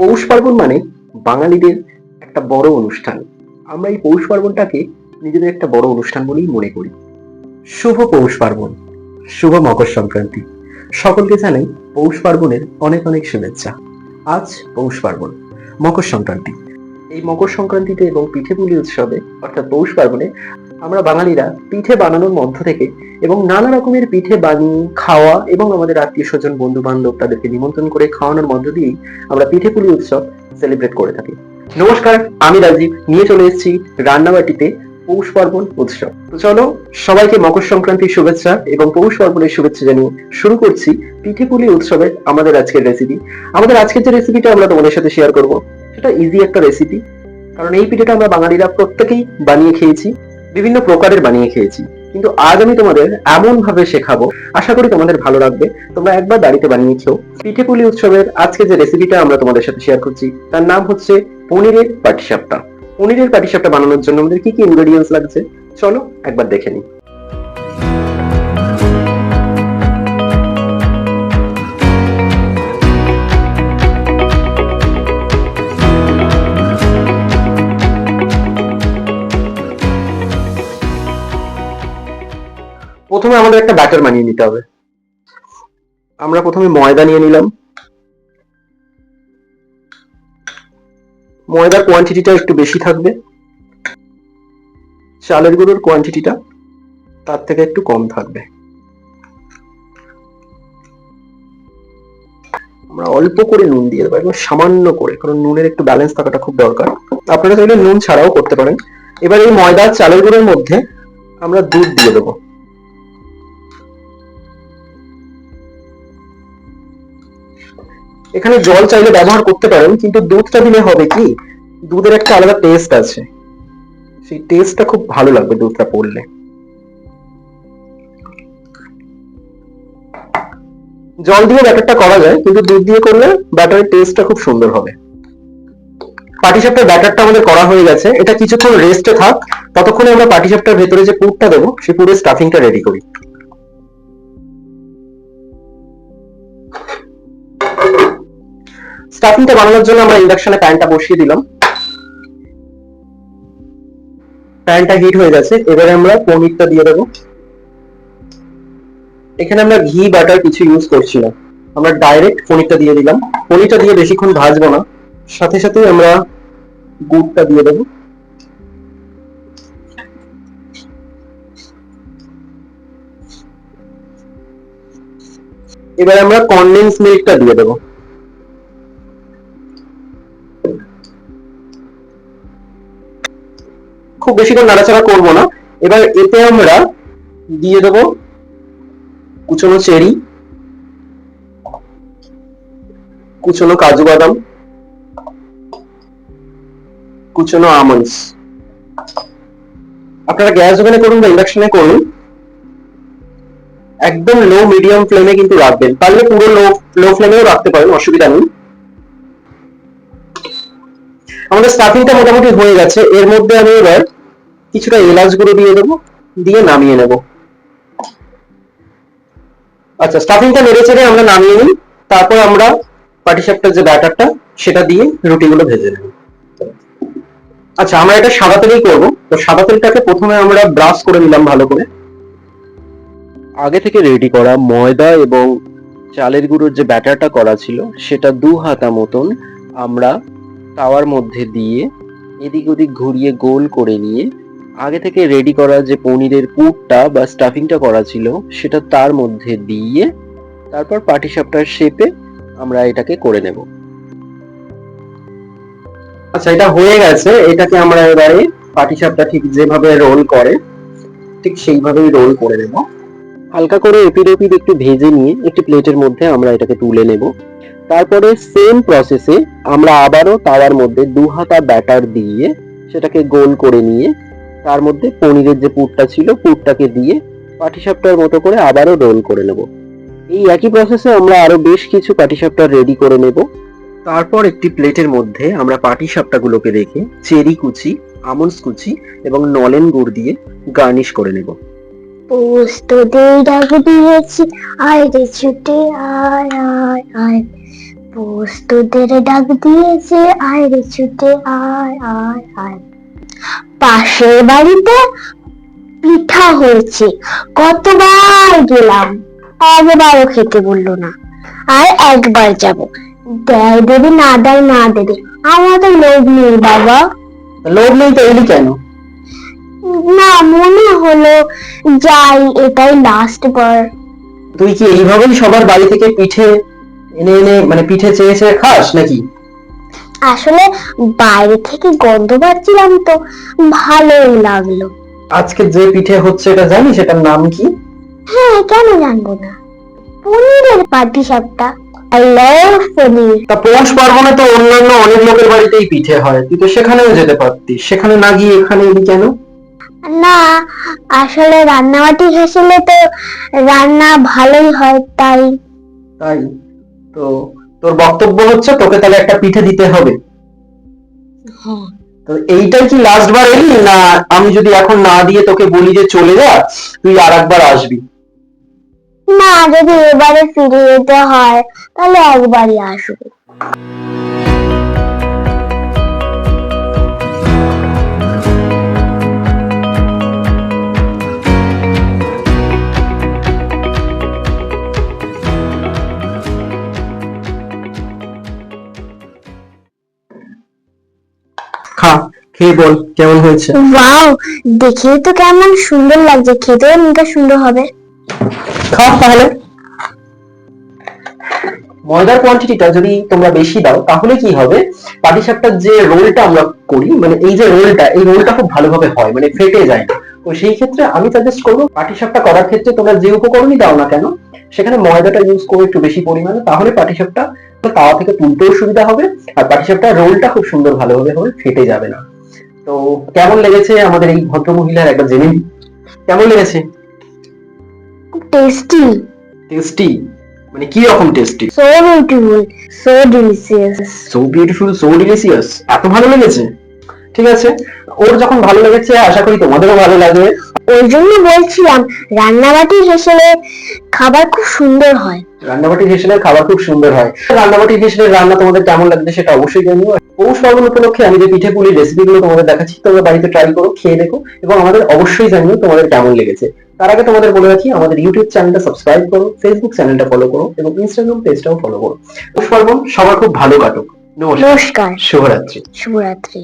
পৌষ পার্বণ মানে বাঙালিদের একটা বড় অনুষ্ঠান। আমরা এই পৌষ পার্বণটাকে নিজেদের একটা বড় অনুষ্ঠান বলেই মনে করি। শুভ পৌষ পার্বণ, শুভ মকর সংক্রান্তি। সকলকে জানাই পৌষ পার্বণের অনেক অনেক শুভেচ্ছা। আজ পৌষ পার্বণ, মকর সংক্রান্তি। এই মকর সংক্রান্তিতে এবং পিঠেপুলি উৎসবে অর্থাৎ পৌষ পার্বণে আমরা বাঙালিরা পিঠে বানানোর মধ্য থেকে এবং নানা রকমের পিঠে বানিয়ে খাওয়া এবং আমাদের আত্মীয় স্বজন বন্ধু বান্ধব তাদেরকে নিমন্ত্রণ করে খাওয়ানোর মধ্য দিয়েই আমরা পিঠেপুলি উৎসব সেলিব্রেট করে থাকি। নমস্কার, আমি রাজীব। নিয়ে চলে এসেছি রান্নাবাটিতে পৌষ পার্বণ উৎসব। তো চলো, সবাইকে মকর সংক্রান্তির শুভেচ্ছা এবং পৌষ পার্বণের শুভেচ্ছা জানিয়ে শুরু করছি পিঠেপুলি উৎসবের আমাদের আজকের রেসিপি আমাদের আজকের যে রেসিপিটা আমরা তোমাদের সাথে শেয়ার করব, সেটা ইজি একটা রেসিপি কারণ এই পিঠেটা আমরা বাঙালিরা প্রত্যেকেই বানিয়ে খেয়েছি। বিভিন্ন প্রকারের বানিয়ে খেয়েছি। কিন্তু আজ আমি তোমাদের এমন ভাবে শেখাবো, আশা করি তোমাদের ভালো লাগবে। তোমরা একবার বাড়িতে বানিয়ে খেও পিঠেপুলি উৎসবের আজকে যে রেসিপিটা আমরা তোমাদের সাথে শেয়ার করছি, তার নাম হচ্ছে পনিরের পাটিসাপটা। পনিরের পাটিসাপটা বানানোর জন্য আমাদের কি কি ইনগ্রেডিয়েন্টস লাগছে? চলো একবার দেখে নিই। প্রথমে আমাদের একটা ব্যাটার বানিয়ে নিতে হবে। আমরা প্রথমে ময়দা নিয়ে নিলাম। ময়দার কোয়ান্টিটিটা একটু বেশি থাকবে। চালের গুঁড়োর কোয়ান্টিটিটা তার থেকে একটু কম থাকবে। আমরা অল্প করে নুন দিয়ে দেবো, একদম সামান্য করে, কারণ নুনের একটু ব্যালেন্স থাকাটা খুব দরকার। আপনারা চাইলে নুন ছাড়াও করতে পারেন। এবার এই ময়দা চালের গুঁড়োর মধ্যে আমরা দুধ দিয়ে দেবো। এখানে জল চাইলে ব্যবহার করতে পারেন, কিন্তু দুধটা দিলে হবে কি? দুধের একটা আলাদা টেস্ট আছে। সেই টেস্টটা খুব ভালো লাগবে দুধটা পড়লে। জল দিয়ে ব্যাটারটা করা যায়, কিন্তু দুধ দিয়ে করলে ব্যাটারের টেস্টটা খুব সুন্দর হবে। পাটিসাপটার ব্যাটারটা আমাদের করা হয়ে গেছে। এটা কিছুক্ষণ রেস্টে থাক। ততক্ষণে আমরা পাটিসাপটার ভেতরে যে পুরটা দেবো, সেই পুরের স্টাফিংটা রেডি করি। স্টাফিংটা বানানোর জন্য আমরা ইন্ডাকশনে প্যানটা বসিয়ে দিলাম। প্যানটা হিট হয়ে গেছে, এবারে আমরা পনিরটা দিয়ে দেবো। এখানে আমরা ঘি, বাটার কিছু ইউজ করছি না আমরা ডাইরেক্ট পনিরটা দিয়ে দিলাম। পনিরটা দিয়ে বেশিক্ষণ ভাজবো না। সাথে সাথে আমরা গুড়টা দিয়ে দেবো। এবার আমরা কনডেন্স মিল্কটা দিয়ে দেবো। খুব বেশি করে নাড়াচাড়া করব না। এবার এতে আমরা দিয়ে দেব কুচনো চেরি, কুচনো কাজু বাদাম, কুচনো আমন্ডস আপনারা গ্যাস ওভেনে করুন বা ইন্ডাকশনে করুন। একদম লো মিডিয়াম ফ্লেমে কিন্তু রাখবেন। পারলে পুরো লো লো ফ্লেমেও রাখতে পারেন, অসুবিধা নেই। আমাদের স্টাফিংটা মোটামুটি হয়ে গেছে। এর মধ্যে আমি এবার কিছুটা এলাচ গুঁড়ো দিয়ে দেবো, দিয়ে নামিয়ে নেব। আচ্ছা স্টাফিংটা নেড়ে চেড়ে আমরা নামিয়ে নিই, তারপর আমরা পাটিসাপটার যে ব্যাটারটা, সেটা দিয়ে রুটিগুলো ভেজে নেব। আচ্ছা আমরা এটা সাদা তেলেই করব। তো সাদা তেলটাকে প্রথমে আমরা ব্রাশ করে নিলাম ভালো করে। আগে থেকে রেডি করা ময়দা এবং চালের গুঁড়োর যে ব্যাটারটা করা ছিল, সেটা দু হাতা মতন আমরা তাওয়ার মধ্যে দিয়ে এদিক ওদিক ঘুরিয়ে গোল করে নিয়ে আগে থেকে রেডি করা যে পনিরের পুরটা বা স্টাফিংটা করা ছিল, সেটা তার মধ্যে দিয়ে তারপর পাটিসাপটার শেপে আমরা এটাকে করে নেব। আচ্ছা এটা হয়ে গেছে। এটাকে আমরা এবারে পাটিসাপটা ঠিক যেভাবে রোল করে, ঠিক সেইভাবেই রোল করে নেব। হালকা করে এপিড ওপিড একটু ভেজে নিয়ে একটি প্লেটের মধ্যে আমরা এটাকে তুলে নেব। তারপরে সেম প্রসেসে আমরা আবারও তাওয়ার মধ্যে দু হাতা ব্যাটার দিয়ে সেটাকে গোল করে নিয়ে তার মধ্যে পনিরের যে পুরটা ছিল, পুরটাকে দিয়ে পাটিসাপটার মতো করে আবারও রোল করে নেব। এই একই প্রসেসে আমরা আরও বেশ কিছু পাটিসাপটা রেডি করে নেব। তারপর একটি প্লেটের মধ্যে আমরা পাটিসাপটাগুলোকে রেখে চেরি কুচি, আমন্ডস কুচি এবং নলেন গুড় দিয়ে গার্নিশ করে নেব। পোস্ত দিয়ে ডাক দিয়েছি আয় রে ছুটে আয় আয় আয় পোস্ত পোস্তদের ডাক দিয়েছে আয় রে ছুটে আয় আয় আয় পাশের বাড়িতে পিঠা হয়েছে। কতবার গেলাম। একবারও খেতে বলল না। আর একবার যাব। দেয় দেবে না দেয় না দেবে। আমার তো লোভ নেই বাবা। লোভ নেই তো এলি কেন? না মনে হলো যাই এটাই লাস্ট বার। তুই কি এইভাবেই সবার বাড়ি থেকে পিঠে এনে এনে মানে পিঠে চেয়ে চেয়ে খাস নাকি? আসলে বাইরে থেকে গন্ধ পাচ্ছিলাম তো ভালোই লাগল। আজকে যে পিঠে হচ্ছে এটা জানি সেটার নাম কি? হ্যাঁ কেন জানব না। পনিরের পাটি সাপটা। I love paneer. তা পৌষ পার্বণে তো অন্যান্য অনেক লোকের বাড়িতেই পিঠে হয়। তুই তো সেখানেও যেতে পারতিস। সেখানে না গিয়ে এখানে এলি কেন? না আসলে রান্নাবাটি হেসেলে তো রান্না ভালোই হয় তাই। তাই? তো তোর বক্তব্য হচ্ছে তোকে তাহলে একটা পিঠে দিতে হবে। হ্যাঁ। তো এইটাই কি লাস্ট বার এলি? না আমি যদি এখন না দিয়ে তোকে বলি যে চলে যা তুই আর একবার আসবি। না যদি এবারে ফিরে যেতে হয় তাহলে একবারই আসব। খেয়ে বল কেমন হয়েছে? ওয়াও দেখেই তো কেমন সুন্দর লাগছে খেতেও এমনটা সুন্দর হবে। খা তাহলে। ময়দার কোয়ান্টিটিটা যদি তোমরা বেশি দাও তাহলে কি হবে? পাটিসাপটার যে রোলটা আমরা করি মানে এই যে রোলটা এই রোলটা খুব ভালোভাবে হয় মানে ফেটে যায়। না তো সেই ক্ষেত্রে আমি সাজেস্ট করব পাটিসাপটা করার ক্ষেত্রে তোমরা যে উপকরণই দাও না কেন সেখানে ময়দাটা ইউজ করো একটু বেশি পরিমাণে তাহলে পাটিসাপটা তাওয়া থেকে তুলতেও সুবিধা হবে আর পাটিসাপটা রোলটা খুব সুন্দর ভালোভাবে হবে ফেটে যাবে না। তো কেমন লেগেছে আমাদের এই ভদ্র মহিলার একবার জেনে কেমন লেগেছে? টেস্টি টেস্টি মানে কি রকম tasty so beautiful so delicious so beautiful so delicious এত ভালো লেগেছে? ঠিক আছে? ওর যখন ভালো লেগেছে আশা করি তোমাদেরও ভালো লাগবে। ওই জন্য বলছিলাম রান্নাবাটি হেসেলে খাবার খুব সুন্দর হয়। রান্নাবাটি হেসেলের খাবার খুব সুন্দর হয়। রান্নাবাটি হেসেলের রান্না তোমাদের কেমন লাগছে সেটা অবশ্যই জানিও। পৌষ পার্বণ উপলক্ষে আমি যে পিঠে পুলির রেসিপি গুলো তোমাদের দেখাচ্ছি তোমরা বাড়িতে ট্রাই করো খেয়ে দেখো এবং আমাদের অবশ্যই জানিও তোমাদের কেমন লেগেছে। তার আগে তোমাদের বলে রাখি আমাদের ইউটিউব চ্যানেলটা সাবস্ক্রাইব করো ফেসবুক চ্যানেলটা ফলো করো এবং ইনস্টাগ্রাম পেজটাও ফলো করো। পৌষ পার্বণ সবার খুব ভালো কাটুক। নমস্কার। শুভরাত্রি। শুভরাত্রি।